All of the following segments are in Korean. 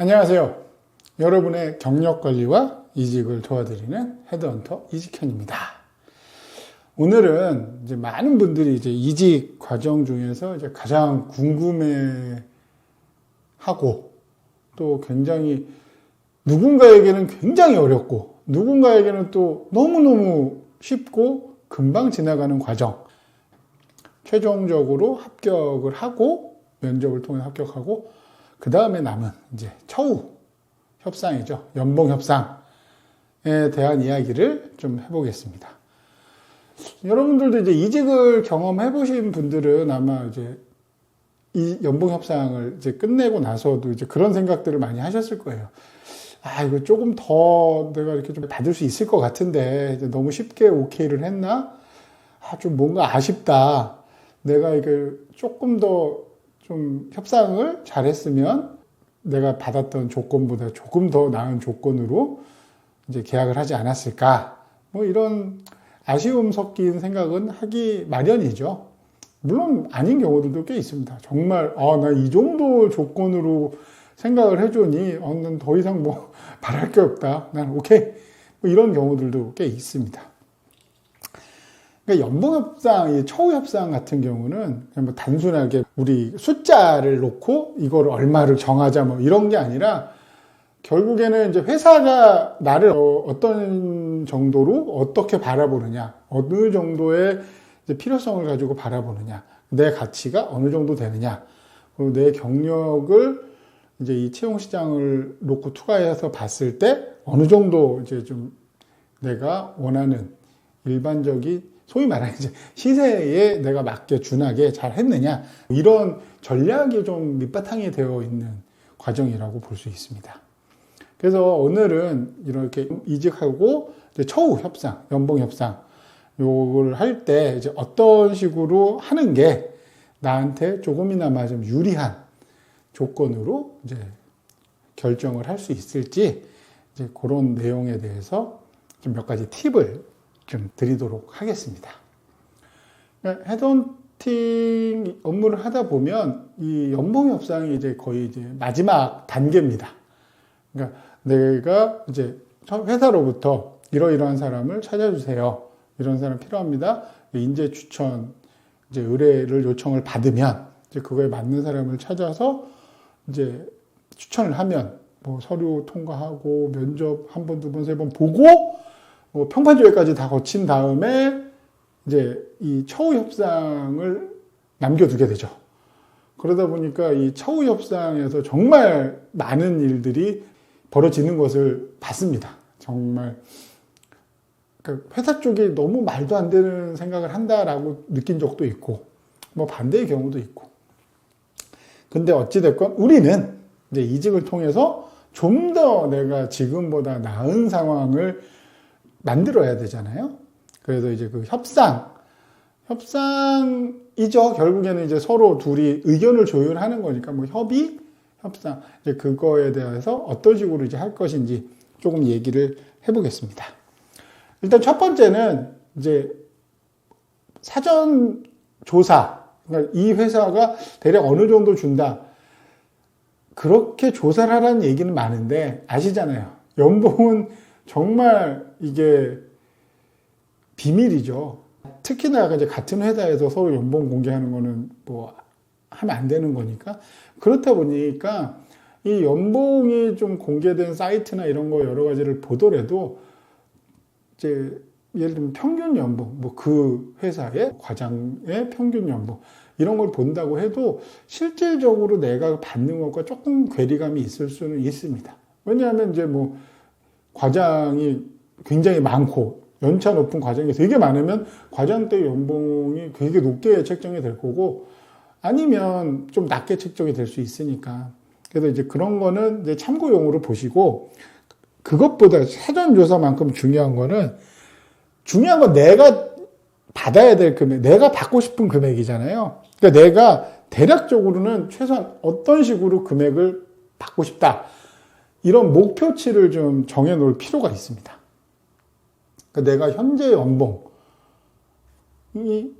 안녕하세요. 여러분의 경력 관리와 이직을 도와드리는 헤드헌터 이직현입니다. 오늘은 이제 많은 분들이 이제 이직 과정 중에서 이제 가장 궁금해 하고 또 굉장히 누군가에게는 굉장히 어렵고 누군가에게는 또 너무너무 쉽고 금방 지나가는 과정. 최종적으로 합격을 하고 면접을 통해 합격하고 그 다음에 남은 이제 처우 협상이죠. 연봉 협상에 대한 이야기를 좀 해보겠습니다. 여러분들도 이제 이직을 경험해 보신 분들은 아마 이제 이 연봉 협상을 이제 끝내고 나서도 이제 그런 생각들을 많이 하셨을 거예요. 아, 이거 조금 더 내가 이렇게 좀 받을 수 있을 것 같은데 너무 쉽게 오케이를 했나? 아, 좀 뭔가 아쉽다. 내가 이걸 조금 더 좀 협상을 잘했으면 내가 받았던 조건보다 조금 더 나은 조건으로 이제 계약을 하지 않았을까. 뭐 이런 아쉬움 섞인 생각은 하기 마련이죠. 물론 아닌 경우들도 꽤 있습니다. 정말, 아, 나 이 정도 조건으로 생각을 해주니, 어, 난더 이상 뭐 바랄 게 없다. 난 오케이. 뭐 이런 경우들도 꽤 있습니다. 그러니까 연봉 협상, 처우 협상 같은 경우는 뭐 단순하게 우리 숫자를 놓고 이걸 얼마를 정하자 뭐 이런 게 아니라 결국에는 이제 회사가 나를 어떤 정도로 어떻게 바라보느냐, 어느 정도의 필요성을 가지고 바라보느냐, 내 가치가 어느 정도 되느냐, 그리고 내 경력을 이제 이 채용 시장을 놓고 투과해서 봤을 때 어느 정도 이제 좀 내가 원하는 일반적인 소위 말하는 이제 시세에 내가 맞게 준하게 잘 했느냐 이런 전략이 좀 밑바탕이 되어 있는 과정이라고 볼 수 있습니다. 그래서 오늘은 이렇게 이직하고 처우 협상, 연봉 협상 요걸 할 때 이제 어떤 식으로 하는 게 나한테 조금이나마 좀 유리한 조건으로 이제 결정을 할 수 있을지 이제 그런 내용에 대해서 좀몇 가지 팁을 좀 드리도록 하겠습니다. 헤드헌팅 업무를 하다 보면 이 연봉 협상이 이제 거의 이제 마지막 단계입니다. 그러니까 내가 이제 회사로부터 이러이러한 사람을 찾아주세요. 이런 사람 필요합니다. 인재 추천 이제 의뢰를 요청을 받으면 이제 그거에 맞는 사람을 찾아서 이제 추천을 하면 뭐 서류 통과하고 면접 한 번, 두 번, 세 번 보고 뭐 평판 조회까지 다 거친 다음에 이제 이 처우 협상을 남겨두게 되죠. 그러다 보니까 이 처우 협상에서 정말 많은 일들이 벌어지는 것을 봤습니다. 정말 그러니까 회사 쪽이 너무 말도 안 되는 생각을 한다라고 느낀 적도 있고 뭐 반대의 경우도 있고 근데 어찌 됐건 우리는 이제 이직을 통해서 좀 더 내가 지금보다 나은 상황을 만들어야 되잖아요. 그래서 이제 그 협상, 협상이죠. 결국에는 이제 서로 둘이 의견을 조율하는 거니까 뭐 협의, 협상. 이제 그거에 대해서 어떤 식으로 이제 할 것인지 조금 얘기를 해보겠습니다. 일단 첫 번째는 이제 사전 조사. 그러니까 이 회사가 대략 어느 정도 준다. 그렇게 조사를 하라는 얘기는 많은데 아시잖아요. 연봉은 정말 이게 비밀이죠. 특히나 이제 같은 회사에서 서로 연봉 공개하는 거는 뭐 하면 안 되는 거니까 그렇다 보니까 이 연봉이 좀 공개된 사이트나 이런 거 여러 가지를 보더라도 이제 예를 들면 평균 연봉, 뭐 그 회사의 과장의 평균 연봉 이런 걸 본다고 해도 실질적으로 내가 받는 것과 조금 괴리감이 있을 수는 있습니다. 왜냐하면 이제 뭐 과장이 굉장히 많고 연차 높은 과정이 되게 많으면 과장 때 연봉이 되게 높게 책정이 될 거고 아니면 좀 낮게 책정이 될 수 있으니까 그래서 이제 그런 거는 이제 참고용으로 보시고 그것보다 사전 조사만큼 중요한 거는 중요한 건 내가 받아야 될 금액, 내가 받고 싶은 금액이잖아요. 그러니까 내가 대략적으로는 최소한 어떤 식으로 금액을 받고 싶다. 이런 목표치를 좀 정해 놓을 필요가 있습니다. 그러니까 내가 현재 연봉, 이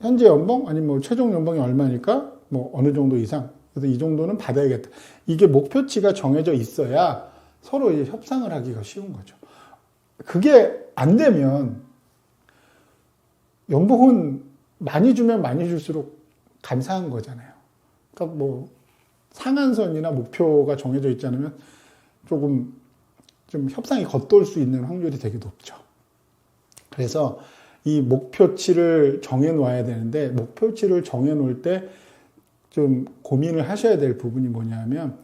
현재 연봉 아니면 뭐 최종 연봉이 얼마니까 뭐 어느 정도 이상 그래서 이 정도는 받아야겠다. 이게 목표치가 정해져 있어야 서로 이제 협상을 하기가 쉬운 거죠. 그게 안 되면 연봉은 많이 주면 많이 줄수록 감사한 거잖아요. 그러니까 뭐 상한선이나 목표가 정해져 있지 않으면 조금 좀 협상이 겉돌 수 있는 확률이 되게 높죠. 그래서 이 목표치를 정해 놓아야 되는데 목표치를 정해 놓을 때 좀 고민을 하셔야 될 부분이 뭐냐면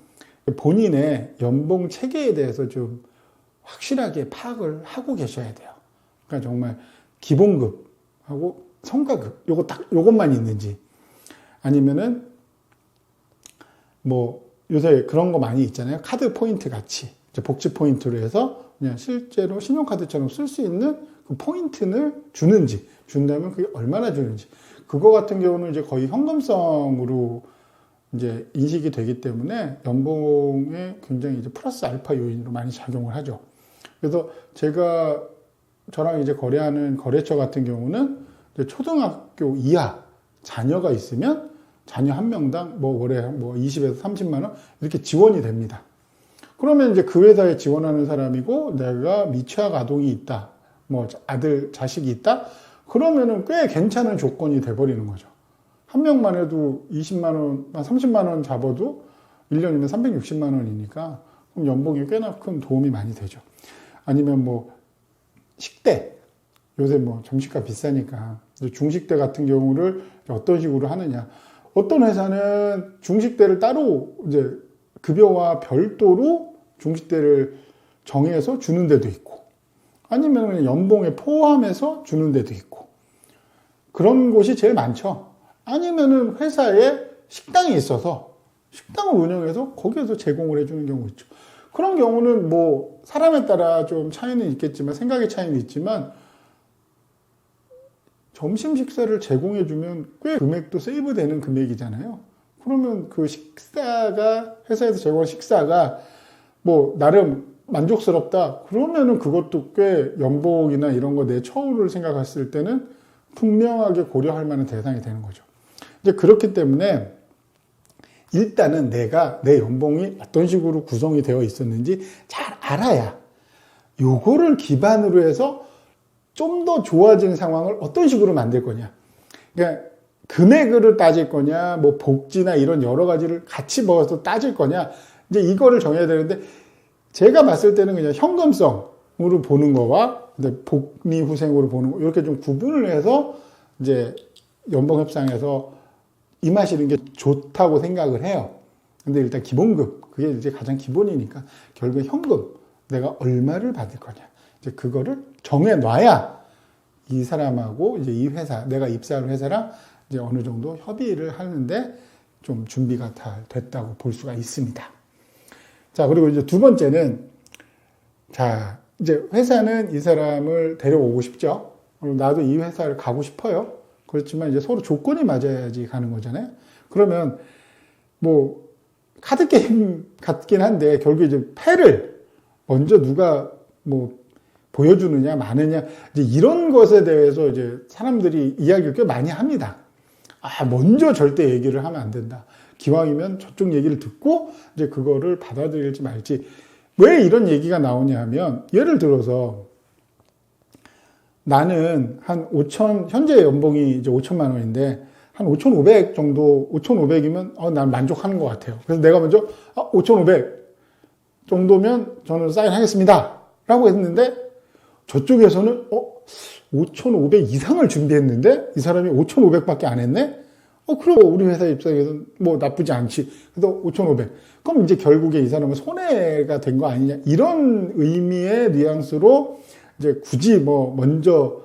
본인의 연봉 체계에 대해서 좀 확실하게 파악을 하고 계셔야 돼요. 그러니까 정말 기본급하고 성과급 요거 딱 요것만 있는지 아니면은 뭐 요새 그런 거 많이 있잖아요. 카드 포인트 같이 복지 포인트로 해서 그냥 실제로 신용카드처럼 쓸 수 있는 그 포인트를 주는지 준다면 그게 얼마나 주는지 그거 같은 경우는 이제 거의 현금성으로 이제 인식이 되기 때문에 연봉에 굉장히 이제 플러스 알파 요인으로 많이 작용을 하죠. 그래서 제가 저랑 이제 거래하는 거래처 같은 경우는 초등학교 이하 자녀가 있으면 자녀 한 명당 뭐 월에 뭐 20에서 30만 원 이렇게 지원이 됩니다. 그러면 이제 그 회사에 지원하는 사람이고 내가 미취학 아동이 있다. 뭐 아들 자식이 있다. 그러면은 꽤 괜찮은 조건이 돼 버리는 거죠. 한 명만 해도 20만 원, 30만 원 잡아도 1년이면 360만 원이니까 그럼 연봉이 꽤나 큰 도움이 많이 되죠. 아니면 뭐 식대 요새 뭐 점심값 비싸니까 중식대 같은 경우를 어떤 식으로 하느냐. 어떤 회사는 중식대를 따로 이제 급여와 별도로 중식대를 정해서 주는 데도 있고 아니면 연봉에 포함해서 주는 데도 있고 그런 곳이 제일 많죠. 아니면은 회사에 식당이 있어서 식당을 운영해서 거기에서 제공을 해주는 경우 있죠. 그런 경우는 뭐 사람에 따라 좀 차이는 있겠지만 생각의 차이는 있지만 점심 식사를 제공해주면 꽤 금액도 세이브되는 금액이잖아요. 그러면 그 식사가 회사에서 제공한 식사가 뭐 나름 만족스럽다. 그러면은 그것도 꽤 연봉이나 이런 거 내 처우를 생각했을 때는 분명하게 고려할 만한 대상이 되는 거죠. 이제 그렇기 때문에 일단은 내가 내 연봉이 어떤 식으로 구성이 되어 있었는지 잘 알아야 요거를 기반으로 해서 좀 더 좋아진 상황을 어떤 식으로 만들 거냐. 그러니까 금액을 따질 거냐, 뭐 복지나 이런 여러 가지를 같이 먹어서 따질 거냐. 이제 이거를 정해야 되는데 제가 봤을 때는 그냥 현금성으로 보는 거와 복리 후생으로 보는 거 이렇게 좀 구분을 해서 이제 연봉 협상에서 임하시는 게 좋다고 생각을 해요. 근데 일단 기본급 그게 이제 가장 기본이니까 결국에 현금 내가 얼마를 받을 거냐 이제 그거를 정해 놔야 이 사람하고 이제 이 회사 내가 입사할 회사랑 이제 어느 정도 협의를 하는데 좀 준비가 다 됐다고 볼 수가 있습니다. 자, 그리고 이제 두 번째는, 자, 이제 회사는 이 사람을 데려오고 싶죠. 나도 이 회사를 가고 싶어요. 그렇지만 이제 서로 조건이 맞아야지 가는 거잖아요. 그러면 뭐, 카드 게임 같긴 한데, 결국 이제 패를 먼저 누가 뭐, 보여주느냐, 많으냐, 이제 이런 것에 대해서 이제 사람들이 이야기를 꽤 많이 합니다. 아, 먼저 절대 얘기를 하면 안 된다. 기왕이면 저쪽 얘기를 듣고 이제 그거를 받아들일지 말지. 왜 이런 얘기가 나오냐 하면 예를 들어서 나는 한 5천, 현재 연봉이 이제 5천만 원인데 한 5,500 정도, 5,500이면 어, 난 만족하는 것 같아요. 그래서 내가 먼저 아, 5,500 정도면 저는 사인하겠습니다. 라고 했는데 저쪽에서는 어, 5,500 이상을 준비했는데 이 사람이 5,500밖에 안 했네? 어, 그럼 우리 회사 입장에서는 뭐 나쁘지 않지. 그래서 5,500. 그럼 이제 결국에 이 사람은 손해가 된 거 아니냐. 이런 의미의 뉘앙스로 이제 굳이 뭐 먼저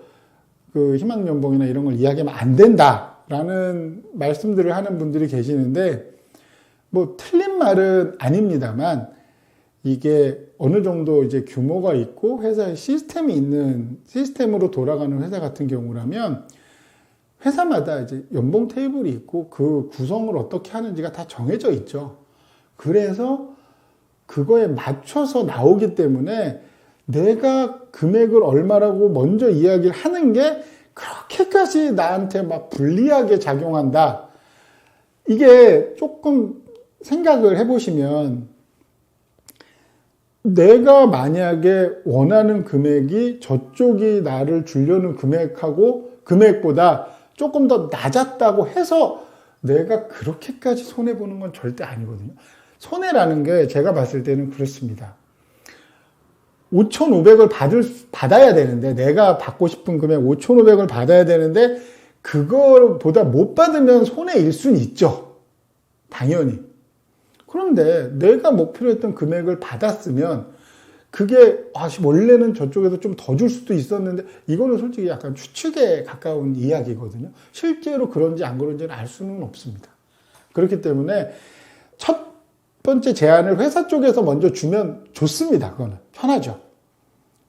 그 희망 연봉이나 이런 걸 이야기하면 안 된다라는 말씀들을 하는 분들이 계시는데 뭐 틀린 말은 아닙니다만 이게 어느 정도 이제 규모가 있고 회사의 시스템이 있는 시스템으로 돌아가는 회사 같은 경우라면 회사마다 이제 연봉 테이블이 있고 그 구성을 어떻게 하는지가 다 정해져 있죠. 그래서 그거에 맞춰서 나오기 때문에 내가 금액을 얼마라고 먼저 이야기를 하는 게 그렇게까지 나한테 막 불리하게 작용한다. 이게 조금 생각을 해보시면 내가 만약에 원하는 금액이 저쪽이 나를 주려는 금액하고 금액보다 조금 더 낮았다고 해서 내가 그렇게까지 손해보는 건 절대 아니거든요. 손해라는 게 제가 봤을 때는 그렇습니다. 5,500을 받을, 받아야 되는데, 내가 받고 싶은 금액 5,500을 받아야 되는데, 그거보다 못 받으면 손해일 수는 있죠. 당연히. 그런데 내가 목표로 했던 금액을 받았으면, 그게, 아, 원래는 저쪽에서 좀 더 줄 수도 있었는데, 이거는 솔직히 약간 추측에 가까운 이야기거든요. 실제로 그런지 안 그런지는 알 수는 없습니다. 그렇기 때문에, 첫 번째 제안을 회사 쪽에서 먼저 주면 좋습니다. 그거는. 편하죠.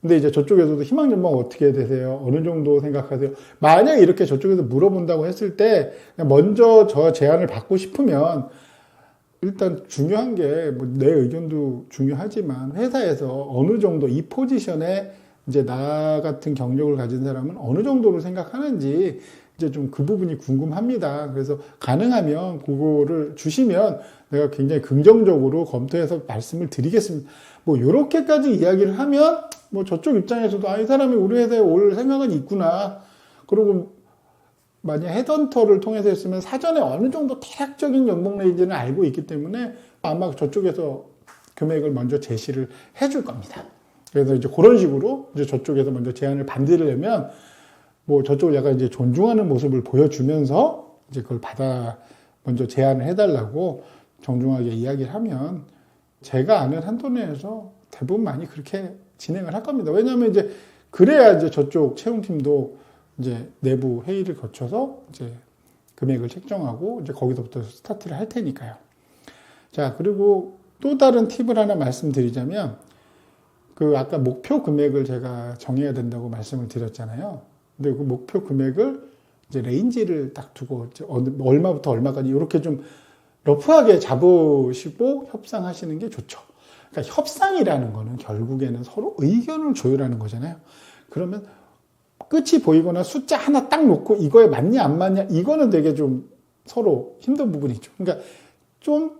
근데 이제 저쪽에서도 희망 전망 어떻게 되세요? 어느 정도 생각하세요? 만약 이렇게 저쪽에서 물어본다고 했을 때 먼저 저 제안을 받고 싶으면 일단 중요한 게 뭐 내 의견도 중요하지만 회사에서 어느 정도 이 포지션에 이제 나 같은 경력을 가진 사람은 어느 정도로 생각하는지 이제 좀 그 부분이 궁금합니다. 그래서 가능하면 그거를 주시면 내가 굉장히 긍정적으로 검토해서 말씀을 드리겠습니다. 뭐 이렇게까지 이야기를 하면 뭐 저쪽 입장에서도 아 이 사람이 우리 회사에 올 생각은 있구나. 그리고 만약 헤던터를 통해서 했으면 사전에 어느 정도 대략적인 연봉 레인지는 알고 있기 때문에 아마 저쪽에서 금액을 먼저 제시를 해줄 겁니다. 그래서 이제 그런 식으로 이제 저쪽에서 먼저 제안을 받으려면 뭐 저쪽을 약간 이제 존중하는 모습을 보여주면서 이제 그걸 받아 먼저 제안을 해달라고 정중하게 이야기를 하면 제가 아는 한도 내에서 대부분 많이 그렇게 진행을 할 겁니다. 왜냐하면 이제 그래야 이제 저쪽 채용팀도 이제 내부 회의를 거쳐서 이제 금액을 책정하고 이제 거기서부터 스타트를 할 테니까요. 자, 그리고 또 다른 팁을 하나 말씀드리자면 그 아까 목표 금액을 제가 정해야 된다고 말씀을 드렸잖아요. 근데 그 목표 금액을 이제 레인지를 딱 두고 얼마부터 얼마까지 이렇게 좀 러프하게 잡으시고 협상하시는 게 좋죠. 그러니까 협상이라는 거는 결국에는 서로 의견을 조율하는 거잖아요. 그러면 끝이 보이거나 숫자 하나 딱 놓고 이거에 맞냐 안 맞냐 이거는 되게 좀 서로 힘든 부분이죠. 그러니까 좀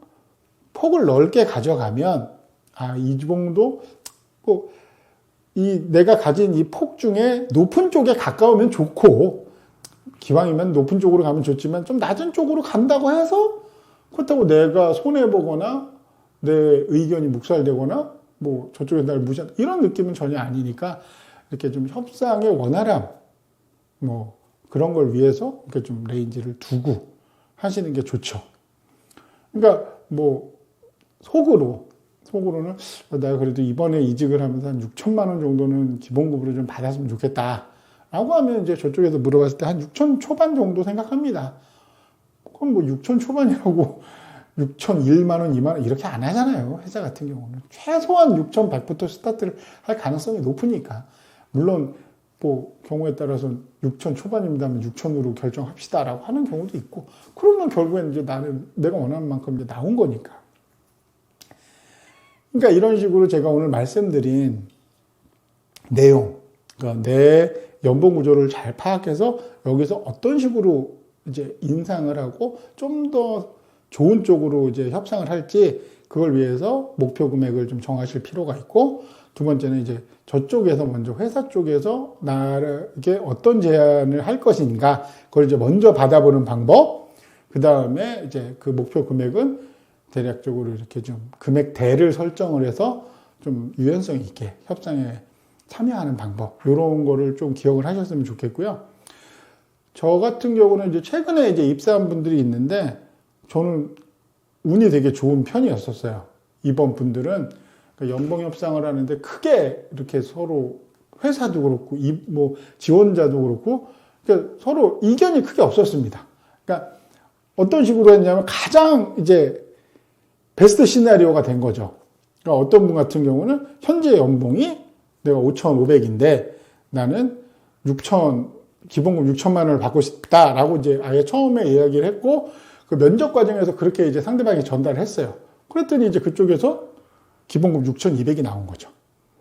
폭을 넓게 가져가면 아 이 정도 이 내가 가진 이 폭 중에 높은 쪽에 가까우면 좋고 기왕이면 높은 쪽으로 가면 좋지만 좀 낮은 쪽으로 간다고 해서 그렇다고 내가 손해 보거나 내 의견이 묵살되거나 뭐 저쪽에 날 무시한 이런 느낌은 전혀 아니니까 이렇게 좀 협상의 원활함 뭐 그런 걸 위해서 이렇게 좀 레인지를 두고 하시는 게 좋죠. 그러니까 뭐 속으로 속으로는 내가 그래도 이번에 이직을 하면서 한 6천만 원 정도는 기본급으로 좀 받았으면 좋겠다. 라고 하면 이제 저쪽에서 물어봤을 때 한 6천 초반 정도 생각합니다. 그럼 뭐 6천 초반이라고 6천 1만 원, 2만 원 이렇게 안 하잖아요. 회사 같은 경우는. 최소한 6천 100부터 스타트를 할 가능성이 높으니까. 물론 뭐 경우에 따라서 6천 초반입니다 하면 6천으로 결정합시다라고 하는 경우도 있고 그러면 결국엔 이제 나는 내가 원하는 만큼 이제 나온 거니까. 그러니까 이런 식으로 제가 오늘 말씀드린 내용, 그러니까 내 연봉 구조를 잘 파악해서 여기서 어떤 식으로 이제 인상을 하고 좀 더 좋은 쪽으로 이제 협상을 할지 그걸 위해서 목표 금액을 좀 정하실 필요가 있고 두 번째는 이제 저쪽에서 먼저 회사 쪽에서 나에게 어떤 제안을 할 것인가 그걸 이제 먼저 받아보는 방법 그 다음에 이제 그 목표 금액은 대략적으로 이렇게 좀 금액대를 설정을 해서 좀 유연성 있게 협상에 참여하는 방법 이런 거를 좀 기억을 하셨으면 좋겠고요. 저 같은 경우는 이제 최근에 이제 입사한 분들이 있는데 저는 운이 되게 좋은 편이었었어요. 이번 분들은 그러니까 연봉 협상을 하는데 크게 이렇게 서로 회사도 그렇고 뭐 지원자도 그렇고 그러니까 서로 이견이 크게 없었습니다. 그러니까 어떤 식으로 했냐면 가장 이제 베스트 시나리오가 된 거죠. 그러니까 어떤 분 같은 경우는 현재 연봉이 내가 5,500인데 나는 6,000 기본금 6천만 원을 받고 싶다라고 이제 아예 처음에 이야기를 했고 그 면접 과정에서 그렇게 이제 상대방이 전달을 했어요. 그랬더니 이제 그쪽에서 기본금 6,200이 나온 거죠.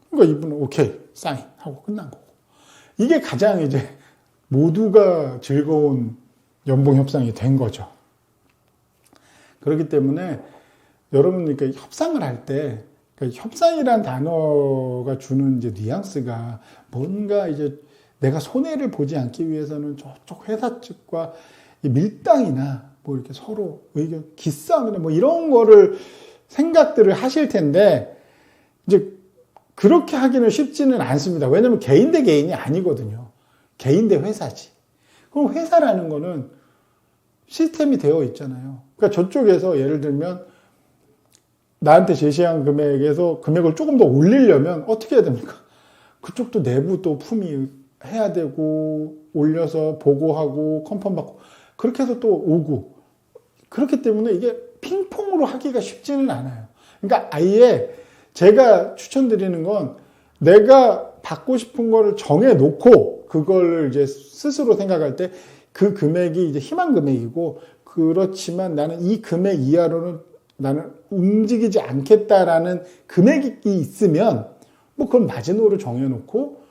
그러니까 이분은 오케이 사인 하고 끝난 거고 이게 가장 이제 모두가 즐거운 연봉 협상이 된 거죠. 그렇기 때문에 여러분 그러니까 협상을 할때 그러니까 협상이란 단어가 주는 이제 뉘앙스가 뭔가 이제 내가 손해를 보지 않기 위해서는 저쪽 회사 측과 이 밀당이나 뭐 이렇게 서로 의견 기싸움이나 뭐 이런 거를 생각들을 하실 텐데 이제 그렇게 하기는 쉽지는 않습니다. 왜냐면 개인 대 개인이 아니거든요. 개인 대 회사지. 그럼 회사라는 거는 시스템이 되어 있잖아요. 그러니까 저쪽에서 예를 들면 나한테 제시한 금액에서 금액을 조금 더 올리려면 어떻게 해야 됩니까? 그쪽도 내부 또 품위 해야 되고 올려서 보고하고 컨펌 받고 그렇게 해서 또 오고 그렇기 때문에 이게 핑퐁으로 하기가 쉽지는 않아요. 그러니까 아예 제가 추천드리는 건 내가 받고 싶은 거를 정해 놓고 그걸 이제 스스로 생각할 때 그 금액이 이제 희망 금액이고 그렇지만 나는 이 금액 이하로는 나는 움직이지 않겠다라는 금액이 있으면 뭐 그건 마지노를 정해놓고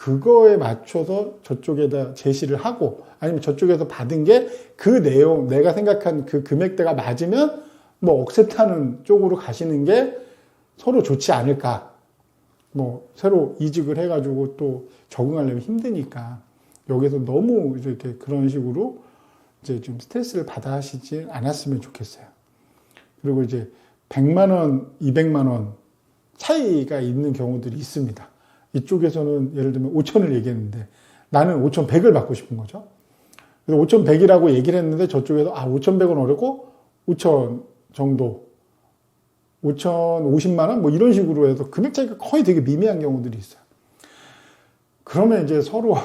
그거에 맞춰서 저쪽에다 제시를 하고 아니면 저쪽에서 받은 게 그 내용 내가 생각한 그 금액대가 맞으면 뭐 억셉트하는 쪽으로 가시는 게 서로 좋지 않을까 뭐 새로 이직을 해가지고 또 적응하려면 힘드니까 여기서 너무 이렇게 그런 식으로 이제 좀 스트레스를 받아 하시지 않았으면 좋겠어요. 그리고 이제 100만 원, 200만 원 차이가 있는 경우들이 있습니다. 이쪽에서는 예를 들면 5천을 얘기했는데 나는 5,100을 받고 싶은 거죠. 그래서 5,100이라고 얘기를 했는데 저쪽에서 아, 5,100은 어렵고 5,000 정도 5,050만 원 뭐 이런 식으로 해서 금액 차이가 거의 되게 미미한 경우들이 있어요. 그러면 이제 서로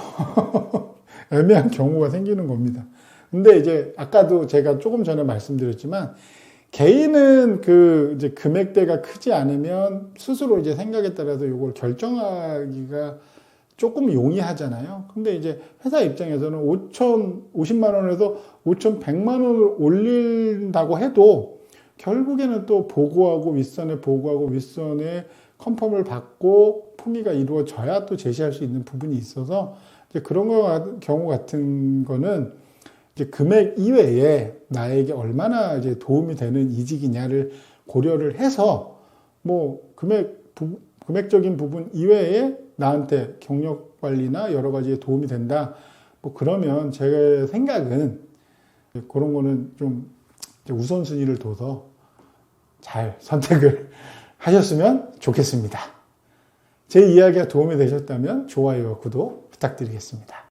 애매한 경우가 생기는 겁니다. 근데 이제 아까도 제가 조금 전에 말씀드렸지만 개인은 그 이제 금액대가 크지 않으면 스스로 이제 생각에 따라서 이걸 결정하기가 조금 용이하잖아요. 근데 이제 회사 입장에서는 5천 50만 원에서 5천100만 원을 올린다고 해도 결국에는 또 보고하고 윗선에 보고하고 윗선에 컨펌을 받고 품위가 이루어져야 또 제시할 수 있는 부분이 있어서 이제 그런 거, 경우 같은 거는 금액 이외에 나에게 얼마나 이제 도움이 되는 이직이냐를 고려를 해서 뭐 금액 부, 금액적인 부분 이외에 나한테 경력 관리나 여러 가지에 도움이 된다. 뭐 그러면 제 생각은 그런 거는 좀 우선순위를 둬서 잘 선택을 하셨으면 좋겠습니다. 제 이야기가 도움이 되셨다면 좋아요와 구독 부탁드리겠습니다.